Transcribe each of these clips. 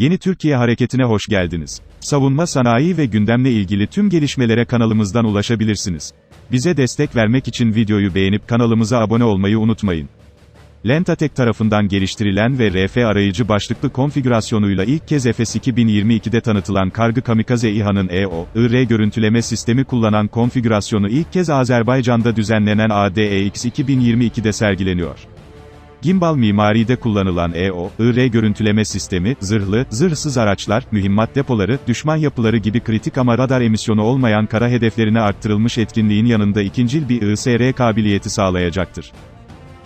Yeni Türkiye Hareketi'ne hoş geldiniz. Savunma sanayi ve gündemle ilgili tüm gelişmelere kanalımızdan ulaşabilirsiniz. Bize destek vermek için videoyu beğenip kanalımıza abone olmayı unutmayın. Lentatek tarafından geliştirilen ve RF arayıcı başlıklı konfigürasyonuyla ilk kez Efes 2022'de tanıtılan Kargı Kamikaze İHA'nın E EO, IR görüntüleme sistemi kullanan konfigürasyonu ilk kez Azerbaycan'da düzenlenen ADEX 2022'de sergileniyor. Gimbal mimaride kullanılan EO, IR görüntüleme sistemi, zırhlı, zırhsız araçlar, mühimmat depoları, düşman yapıları gibi kritik ama radar emisyonu olmayan kara hedeflerine arttırılmış etkinliğin yanında ikincil bir ISR kabiliyeti sağlayacaktır.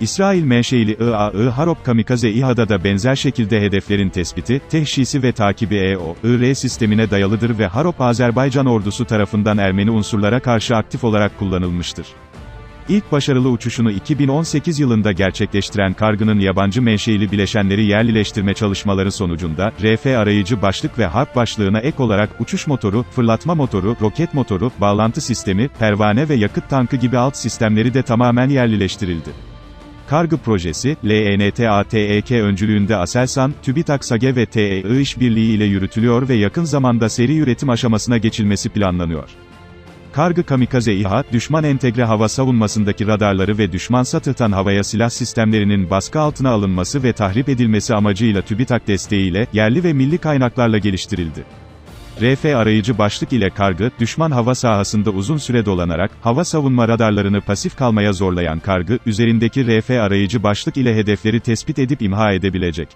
İsrail menşeili IAI Harop Kamikaze İHA'da da benzer şekilde hedeflerin tespiti, teşhisi ve takibi EO, IR sistemine dayalıdır ve Harop Azerbaycan ordusu tarafından Ermeni unsurlara karşı aktif olarak kullanılmıştır. İlk başarılı uçuşunu 2018 yılında gerçekleştiren kargının yabancı menşeili bileşenleri yerlileştirme çalışmaları sonucunda, RF arayıcı başlık ve harp başlığına ek olarak uçuş motoru, fırlatma motoru, roket motoru, bağlantı sistemi, pervane ve yakıt tankı gibi alt sistemleri de tamamen yerlileştirildi. Kargı projesi, LNTATEK öncülüğünde Aselsan, TÜBİTAK SAGE ve TEI işbirliği ile yürütülüyor ve yakın zamanda seri üretim aşamasına geçilmesi planlanıyor. Kargı Kamikaze İHA, düşman entegre hava savunmasındaki radarları ve düşman satıhtan havaya silah sistemlerinin baskı altına alınması ve tahrip edilmesi amacıyla TÜBİTAK desteğiyle, yerli ve milli kaynaklarla geliştirildi. RF arayıcı başlık ile kargı, düşman hava sahasında uzun süre dolanarak, hava savunma radarlarını pasif kalmaya zorlayan kargı, üzerindeki RF arayıcı başlık ile hedefleri tespit edip imha edebilecek.